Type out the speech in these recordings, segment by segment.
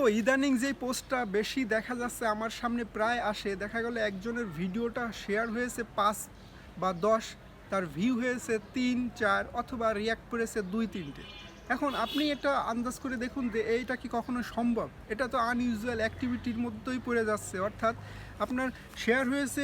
So ইদানিং যে পোস্টটা বেশি দেখা যাচ্ছে, আমার সামনে প্রায় আসে। দেখা গেল একজনের ভিডিওটা শেয়ার হয়েছে পাঁচ বা দশ, তার ভিউ হয়েছে তিন, চার, অথবা রিয়াক্ট করেছে দুই, তিনটে। এখন আপনি এটা আন্দাজ করে দেখুন যে এইটা কি কখনো সম্ভব? এটা তো আনইউজুয়াল অ্যাক্টিভিটির মধ্যেই পড়ে যাচ্ছে। অর্থাৎ আপনার শেয়ার হয়েছে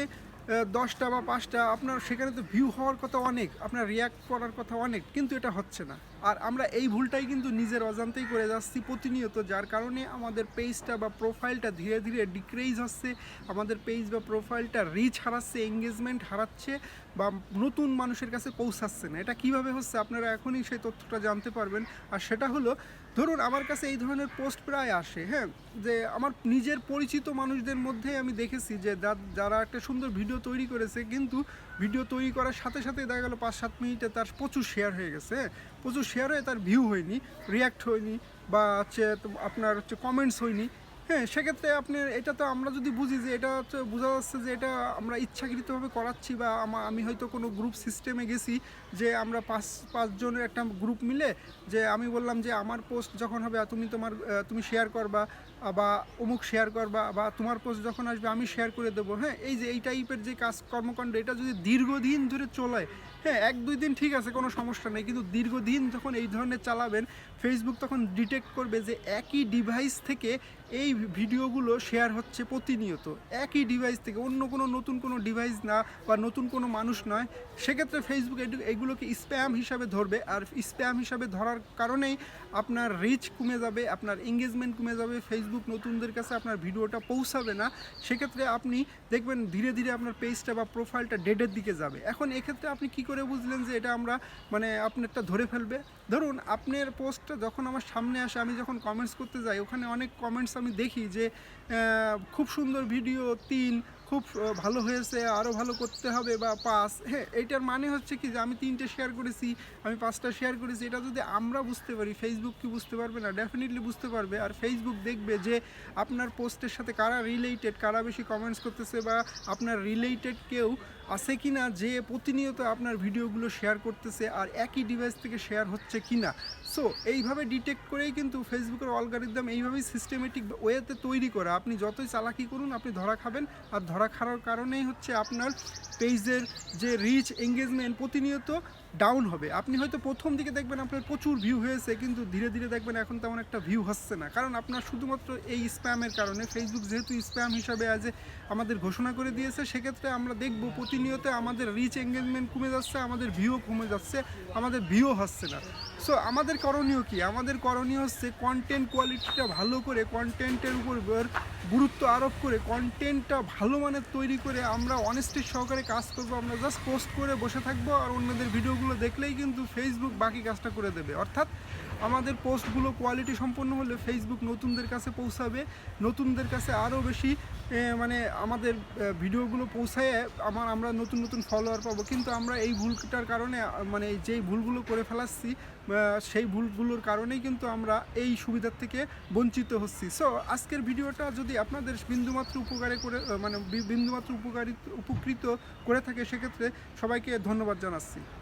দশটা বা পাঁচটা, আপনার সেখানে তো ভিউ হওয়ার কথা অনেক, আপনার রিয়াক্ট করার কথা অনেক, কিন্তু এটা হচ্ছে না। আর আমরা এই ভুলটাই কিন্তু নিজের অজান্তেই করে যাচ্ছি প্রতিনিয়ত, যার কারণে আমাদের পেজটা বা প্রোফাইলটা ধীরে ধীরে ডিক্রেজ হচ্ছে, আমাদের পেজ বা প্রোফাইলটা রিচ হারাচ্ছে এঙ্গেজমেন্ট হারাচ্ছে বা নতুন মানুষের কাছে পৌঁছাচ্ছে না। এটা কীভাবে হচ্ছে আপনারা এখনই সেই তথ্যটা জানতে পারবেন। আর সেটা হলো, ধরুন আমার কাছে এই ধরনের পোস্ট প্রায় আসে হ্যাঁ? যে আমার নিজের পরিচিত মানুষদের মধ্যে আমি দেখেছি যে যারা একটা সুন্দর ভিডিও তৈরি করেছে, কিন্তু ভিডিও তৈরি করার সাথে সাথে দেখা গেলো পাঁচ সাত মিনিটে তার প্রচুর শেয়ার হয়ে গেছে হ্যাঁ? প্রচুর শেয়ার হয়ে তার ভিউ হয়নি রিয়াক্ট হয়নি বা হচ্ছে আপনার হচ্ছে কমেন্টস হয়নি। হ্যাঁ সেক্ষেত্রে আপনি এটা তো আমরা যদি বুঝি যে এটা হচ্ছে, বোঝা যাচ্ছে যে এটা আমরা ইচ্ছাকৃতভাবে করাচ্ছি বা আমি হয়তো কোনো গ্রুপ সিস্টেমে গেছি যে আমরা পাঁচ পাঁচজনের একটা গ্রুপ মিলে যে আমি বললাম যে আমার পোস্ট যখন হবে তুমি তোমার তুমি শেয়ার করবা বা অমুক শেয়ার করবা, বা তোমার পোস্ট যখন আসবে আমি শেয়ার করে দেবো। হ্যাঁ এই যে এই টাইপের যে কাজ, কর্মকাণ্ড, এটা যদি দীর্ঘদিন ধরে চলে হ্যাঁ এক, দুই দিন ঠিক আছে, কোনো সমস্যা নেই, কিন্তু দীর্ঘদিন যখন এই ধরনের চালাবেন ফেসবুক তখন ডিটেক্ট করবে যে একই ডিভাইস থেকে এই ভিডিওগুলো শেয়ার হচ্ছে প্রতিনিয়ত। একই ডিভাইস থেকে অন্য কোনো নতুন কোনো ডিভাইস না বা নতুন কোনো মানুষ নয়। সেক্ষেত্রে ফেসবুক এগুলোকে স্প্যাম হিসাবে ধরবে। আর স্প্যাম হিসাবে ধরার কারণেই আপনার রিচ কমে যাবে, আপনার এঙ্গেজমেন্ট কমে যাবে ফেসবুক নতুনদের কাছে আপনার ভিডিওটা পৌঁছাবে না। সেক্ষেত্রে আপনি দেখবেন ধীরে ধীরে আপনার পেজটা বা প্রোফাইলটা ডেডের দিকে যাবে। এখন এক্ষেত্রে আপনি কি করে বুঝলেন যে এটা আমরা মানে আপনারটা ধরে ফেলবে? ধরুন, আপনার পোস্টটা যখন আমার সামনে আসে, আমি যখন কমেন্টস করতে যাই, ওখানে অনেক কমেন্টস আমি দেখি যে আহ, খুব সুন্দর ভিডিও তিন খুব ভালো হয়েছে আরও ভালো করতে হবে বা পাস। হ্যাঁ এইটার মানে হচ্ছে কি যে আমি তিনটে শেয়ার করেছি, আমি পাঁচটা শেয়ার করেছি। এটা যদি আমরা বুঝতে পারি ফেসবুক কি বুঝতে পারবে না? ডেফিনেটলি বুঝতে পারবে। আর ফেসবুক দেখবে যে আপনার পোস্টের সাথে কারা রিলেটেড কারা বেশি কমেন্টস করতেছে বা আপনার রিলেটেড কেউ আছে কি না যে প্রতিনিয়ত আপনার ভিডিওগুলো শেয়ার করতেছে আর একই ডিভাইস থেকে শেয়ার হচ্ছে কি না সো এইভাবে ডিটেক্ট করেই কিন্তু ফেসবুকের অলগারিদম এইভাবেই সিস্টেমেটিক ওয়েতে তৈরি করা। আপনি যতই চালাকি করুন, আপনি ধরা খাবেন আর ধরা খাওয়ার কারণেই হচ্ছে আপনার পেজের যে রিচ এঙ্গেজমেন্ট প্রতিনিয়ত ডাউন হবে। আপনি হয়তো প্রথম দিকে দেখবেন আপনার প্রচুর ভিউ হয়েছে, কিন্তু ধীরে ধীরে দেখবেন এখন তেমন একটা ভিউ হচ্ছে না। কারণ আপনার শুধুমাত্র এই স্প্যামের কারণে ফেসবুক যেহেতু স্প্যাম হিসাবে আজ আমাদের ঘোষণা করে দিয়েছে, সেক্ষেত্রে আমরা দেখব প্রতিনিয়ত আমাদের রিচ এঙ্গেজমেন্ট কমে যাচ্ছে, আমাদের ভিউ কমে যাচ্ছে, আমাদের ভিউ হচ্ছে না। সো আমাদের করণীয় কি? আমাদের করণীয় হচ্ছে কন্টেন্ট কোয়ালিটিটা ভালো করে কন্টেন্টের উপর গুরুত্ব আরোপ করে কন্টেন্টটা ভালো মানের তৈরি করে আমরা অনেস্টির সহকারে কাজ করব, আমরা জাস্ট পোস্ট করে বসে থাকব আর অন্যদের ভিডিওগুলো দেখলেই কিন্তু ফেসবুক বাকি কাজটা করে দেবে। অর্থাৎ আমাদের পোস্টগুলো কোয়ালিটি সম্পন্ন হলে ফেসবুক নতুনদের কাছে পৌঁছাবে। নতুনদের কাছে আরও বেশি মানে আমাদের ভিডিওগুলো পৌঁছায়, আমার, আমরা নতুন নতুন ফলোয়ার পাবো। কিন্তু আমরা এই ভুলটার কারণে মানে যেই ভুলগুলো করে ফেলাচ্ছি সেই ভুলগুলোর কারণেই কিন্তু আমরা এই সুবিধার থেকে বঞ্চিত হচ্ছি। সো আজকের ভিডিওটা যদি আপনাদের বিন্দুমাত্র উপকারে করে মানে বিন্দুমাত্র উপকারিত, উপকৃত করে থাকে, সেক্ষেত্রে সবাইকে ধন্যবাদ জানাচ্ছি।